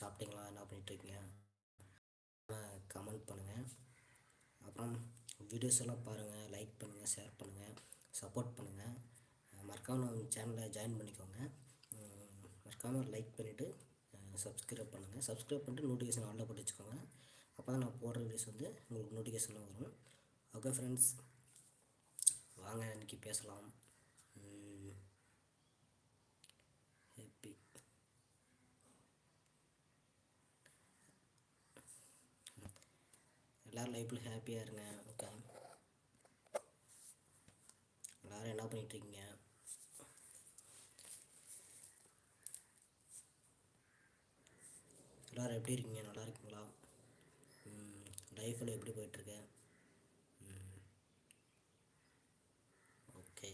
சாப்பிட்டீங்களா? என்ன பண்ணிகிட்ருக்கீங்க கமெண்ட் பண்ணுங்கள் அப்புறம் வீடியோஸ் எல்லாம் பாருங்கள் லைக் பண்ணுங்கள் ஷேர் பண்ணுங்கள் சப்போர்ட் பண்ணுங்கள் மறக்காமல் நம்ம சேனலை ஜாயின் பண்ணிக்கோங்க. மறக்காமல் லைக் பண்ணிவிட்டு சப்ஸ்கிரைப் பண்ணுங்கள் சப்ஸ்கிரைப் பண்ணிட்டு நோட்டிஃபிகேஷன் ஆல்ல போட்டு வச்சுக்கோங்க. அப்போ தான் நான் போடுற வீடியோஸ் வந்து உங்களுக்கு நோட்டிஃபிகேஷனில் வரும். ஓகே ஃப்ரெண்ட்ஸ் வாங்க இன்றைக்கி பேசலாம். எல்லோரும் லைஃப்பில் ஹாப்பியாக இருங்க ஓகே எல்லோரும் என்ன பண்ணிகிட்ருக்கீங்க எல்லோரும் எப்படி இருக்கீங்க? நல்லா இருக்கீங்களா? லைஃப்பில் எப்படி போயிட்டுருக்கு ஓகே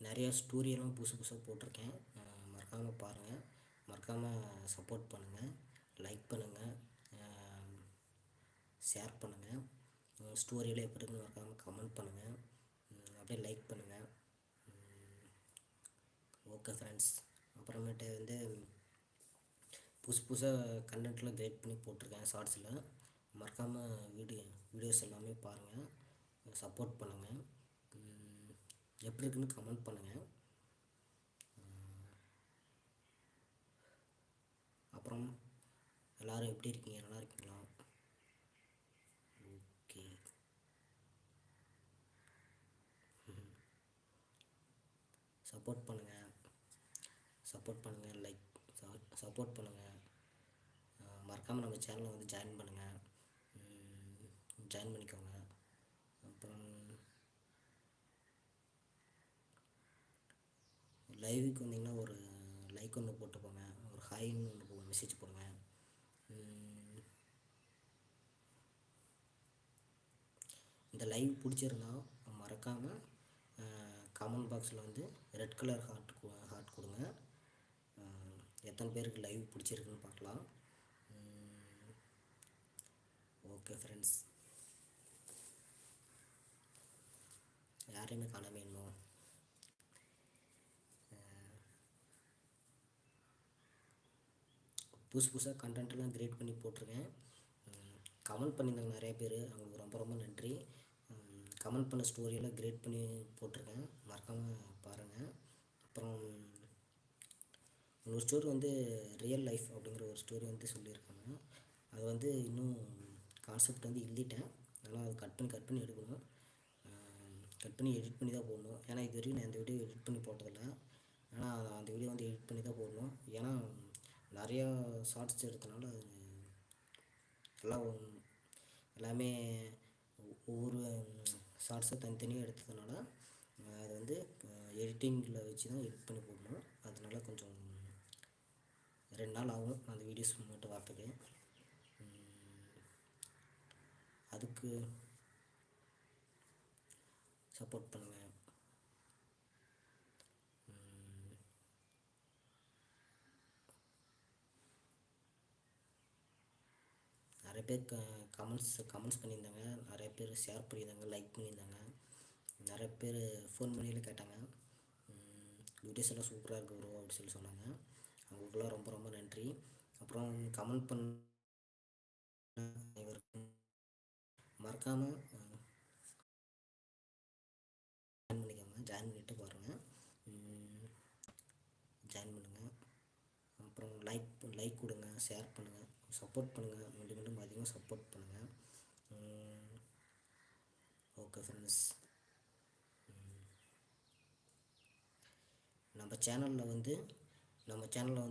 நிறையா ஸ்டோரியெல்லாம் புதுசு புதுசாக போட்டிருக்கேன். மறக்காமல் பாருங்கள் மறக்காமல் சப்போர்ட் பண்ணுங்கள் லைக் பண்ணுங்கள் ஷேர் பண்ணுங்கள் ஸ்டோரியில் எப்படி இருக்குன்னு மறக்காமல் கமெண்ட் பண்ணுங்கள் அப்படியே லைக் பண்ணுங்கள் ஓகே ஃப்ரெண்ட்ஸ் அப்புறமேட்டு வந்து புதுசு புதுசாக கண்டென்ட்லாம் கிரியேட் பண்ணி போட்டிருக்கேன் ஷார்ட்ஸில் மறக்காமல் வீடியோ வீடியோஸ் எல்லாமே பாருங்கள் சப்போர்ட் பண்ணுங்கள் எப்படி இருக்குன்னு கமெண்ட் பண்ணுங்கள் அப்புறம் எல்லோரும் எப்படி இருக்கீங்க? நல்லா இருக்கீங்களா? ஓகே. சப்போர்ட் பண்ணுங்கள் சப்போர்ட் பண்ணுங்கள் லைக் சப்போர்ட் பண்ணுங்கள் மறக்காமல் நம்ம சேனலை வந்து ஜாயின் பண்ணுங்கள் ஜாயின் பண்ணிக்கோங்க. அப்புறம் லைவுக்கு வந்தீங்கன்னா ஒரு லைக் ஒன்று போட்டு போங்க ஒரு ஹாய்னு ஒன்று மெசேஜ் போடுங்க இந்த லைவ் பிடிச்சிருந்தா மறக்காமல் கமெண்ட் பாக்ஸில் வந்து ரெட் கலர் ஹார்ட் ஹார்ட் கொடுங்க. எத்தனை பேருக்கு லைவ் பிடிச்சிருக்குன்னு பார்க்கலாம். ஓகே ஃப்ரெண்ட்ஸ் யாரையுமே காணாமல் இன்னும் புதுசு புதுசாக கண்டென்ட்லாம் க்ரியேட் பண்ணி போட்டிருக்கேன். கமெண்ட் பண்ணியிருந்தாங்க நிறைய பேர். அவங்களுக்கு ரொம்ப ரொம்ப நன்றி. கமெண்ட் பண்ண ஸ்டோரியெல்லாம் க்ரியேட் பண்ணி போட்டிருக்கேன். மறக்காமல் பாருங்கள் அப்புறம் ஒரு ஸ்டோரி வந்து ரியல் லைஃப் அப்படிங்கிற ஒரு ஸ்டோரி வந்து சொல்லியிருக்காங்க. அது வந்து இன்னும் கான்செப்ட் வந்து இல்லிட்டேன். அதனால் அது கட் பண்ணி கட் பண்ணி எடுக்கணும். கட் பண்ணி எடிட் பண்ணி தான் போடணும். ஏன்னா இது வரைக்கும் நான் அந்த வீடியோ எடிட் பண்ணி போட்டதில்லை. ஆனால் அந்த வீடியோ வந்து எடிட் பண்ணி தான் போடணும். ஏன்னா நிறையா ஷார்ட்ஸ் எடுத்தனால அது எல்லாம் எல்லாமே ஒவ்வொரு ஷார்ட்ஸை தனித்தனியாக எடுத்ததுனால அது வந்து எடிட்டிங்கில் வச்சு தான் எடிட் பண்ணி போடணும். அதனால கொஞ்சம் ரெண்டு நாள் ஆகும் அந்த வீடியோஸ் மட்டும் வரத்துக்கு அதுக்கு சப்போர்ட் பண்ணுங்கள் நிறைய பேர் க கமெண்ட்ஸ் கமெண்ட்ஸ் பண்ணியிருந்தாங்க. நிறைய பேர் ஷேர் பண்ணியிருந்தாங்க லைக் பண்ணியிருந்தாங்க. நிறைய பேர் ஃபோன் பண்ணியில் கேட்டாங்க. வீடியோஸ் எல்லாம் சூப்பராக இருக்குது ப்ரோ அப்படின்னு சொல்லி சொன்னாங்க. அவங்களுக்குலாம் ரொம்ப ரொம்ப நன்றி. அப்புறம் கமெண்ட் பண்ண அனைவருக்கும் மறக்காமல் ஜாயின் பண்ணிக்கோங்க. ஜாயின் பண்ணிவிட்டு பாருங்கள் ஜாயின் பண்ணுங்கள் அப்புறம் லைக் லைக் கொடுங்க ஷேர் பண்ணுங்கள் சப்போர்ட் பண்ணுங்கள் மீண்டும் மீண்டும் அதிகமாக சப்போர்ட் பண்ணுங்கள் ஓகே ஃப்ரெண்ட்ஸ் நம்ம சேனலில் வந்து நம்ம சேனலில் வந்து